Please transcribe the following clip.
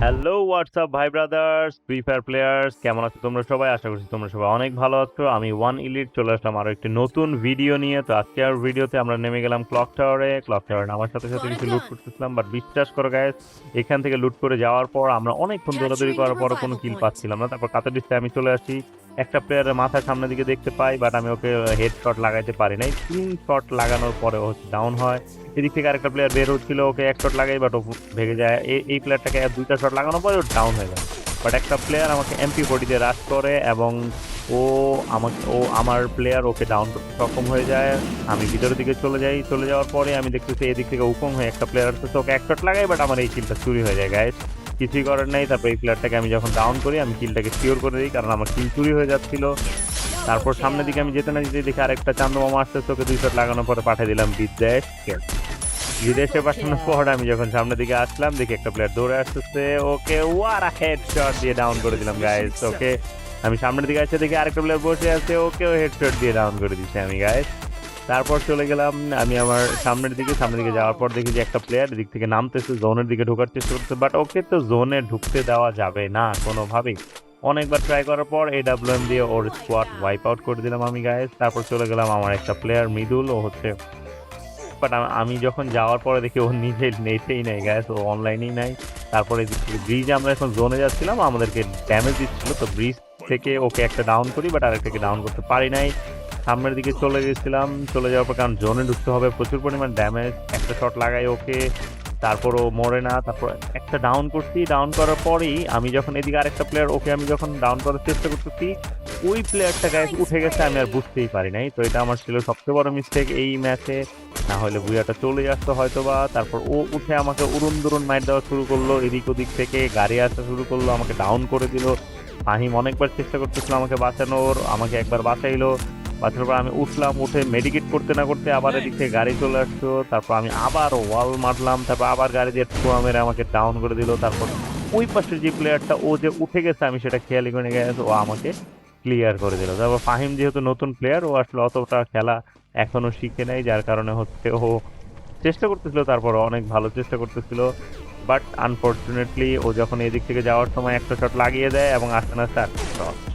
WhatsApp ভাই brothers Free Fire players কেমন আছো তোমরা সবাই? আশা করছি তোমরা সবাই অনেক ভালো আছো। আমি ওয়ান ইলিট চলে আসলাম আরও একটি নতুন ভিডিও নিয়ে। তো আজকে আর ভিডিওতে আমরা নেমে গেলাম ক্লক টাওয়ারে ক্লক টাওয়ারে আমার সাথে সাথে কিছু লুট করতেছিলাম বাট বিশ্বাস করো গায়ে এখান থেকে লুট করে যাওয়ার পর আমরা অনেকক্ষণ দৌড়াদৌড়ি করার পর কোনো কিল পাচ্ছিলাম না। তারপর কাতার ডিস্টে আমি চলে আসি। একটা প্লেয়ারের মাথার সামনের দিকে দেখতে পাই বাট আমি ওকে হেড শট লাগাইতে পারি নাই। তিন শট লাগানোর পরে ও ডাউন হয়। এদিক থেকে আরেকটা প্লেয়ার বের হচ্ছিল, ওকে এক শট লাগাই বাট ও ভেঙে যায়। এই- প্লেয়ারটাকে দুইটা শট লাগানোর পরে ও ডাউন হয়ে যায়। বাট একটা প্লেয়ার আমাকে এমপি ফোর্টিতে রাশ করে এবং ও আমাকে, ও আমার প্লেয়ার ওকে ডাউন সক্ষম হয়ে যায়। আমি ভিতরের দিকে চলে যাই। চলে যাওয়ার পরে আমি দেখতেছি এদিক থেকে উকম হয়ে একটা প্লেয়ার আসতেছে, ওকে এক শট লাগাই বাট আমার এই কিলটা চুরি হয়ে যায় গাইস কিছুই করার নাই। তারপর এই প্লেয়ারটাকে আমি যখন ডাউন করি আমি কিলটাকে সিওর করে দিই কারণ আমার কিল চুরি হয়ে যাচ্ছিল। তারপর সামনের দিকে আমি যেতে না যেতে দেখি আরেকটা চান্দমামা আসতেছে ওকে দুই শট লাগানোর পরে পাঠিয়ে দিলাম বিদেশকে বিদেশে পাঠানোর পর আমি যখন সামনের দিকে আসলাম দেখি একটা প্লেয়ার দৌড়ে আসতেছে। ওকে ওয়ার হেড শট দিয়ে ডাউন করে দিলাম গাইস ওকে আমি সামনের দিকে আসছে দেখি আরেকটা প্লেয়ার বসে আছে ওকেও হেড শট দিয়ে ডাউন করে দিচ্ছি আমি গাইস তারপর চলে গেলাম, আমি আমার সামনের দিকে সামনের দিকে যাওয়ার পর দেখি যে একটা প্লেয়ার দিক থেকে নামতেছে জোনের দিকে ঢোকার চেষ্টা করছে বাট ওকে তো জোনে ঢুকতে দেওয়া যাবে না কোনোভাবেই। অনেকবার ট্রাই করার পর এই ডাব্লিউএম দিয়ে ওর স্কোয়াড ওয়াইপ আউট করে দিলাম আমি গায়েস তারপর চলে গেলাম আমার একটা প্লেয়ার মৃদুল, ও হচ্ছে বাট আমি যখন যাওয়ার পরে দেখি ও নিজে নেটেই নাই গ্যাস ও অনলাইনেই নাই। তারপরে ব্রিজে আমরা এখন জোনে যাচ্ছিলাম, আমাদেরকে ড্যামেজ দিচ্ছিল, তো ব্রিজ থেকে ওকে একটা ডাউন করি বাট আরেকটাকে ডাউন করতে পারি নাই। সামনের দিকে চলে গেছিলাম, চলে যাওয়ার পর কারণ জোনে ঢুকতে হবে, প্রচুর পরিমাণ ড্যামেজ একটা শট লাগাই ওকে, তারপর ও মরে না, তারপর একটা ডাউন করছি ডাউন করার পরেই আমি যখন এদিকে আরেকটা প্লেয়ার ওকে আমি যখন ডাউন করার চেষ্টা করতেছি, ওই প্লেয়ারটা গায়ে উঠে গেছে, আমি আর বুঝতেই পারি নাই। তো এটা আমার ছিল সবচেয়ে বড় মিস্টেক এই ম্যাচে না হলে বুয়াটা চলে আসতো হয়তো বা তারপর ও উঠে আমাকে উড়ুন দুরুন মাইট দেওয়া শুরু করল, এদিক ওদিক থেকে গাড়ি আসা শুরু করল, আমাকে ডাউন করে দিল। ফাহিম অনেকবার চেষ্টা করতেছিল আমাকে বাঁচানোর, আমাকে একবার বাঁচাইলো। বাঁচানোর পর আমি উঠলাম, উঠে মেডিকেট করতে না করতে আবার এদিক থেকে গাড়ি চলে আসতো তারপর আমি আবার ওয়াল মারলাম, তারপর আবার গাড়ি দিয়ে ঠুয়া মেরে আমাকে ডাউন করে দিল। তারপর ওই পাশের যে প্লেয়ারটা ও যে উঠে গেছে, আমি সেটা খেয়ালি করে গেছে, ও আমাকে ক্লিয়ার করে দিল। তারপর ফাহিম যেহেতু নতুন প্লেয়ার ও আসলে অতটা খেলা এখনও শিখে নাই, যার কারণে হচ্ছে ও চেষ্টা করতেছিল, তারপর অনেক ভালো চেষ্টা করতেছিল। বাট আনফর্চুনেটলি ও যখন এদিক থেকে যাওয়ার সময় একটা শট লাগিয়ে দেয় এবং আস্তে আস্তে একটা shot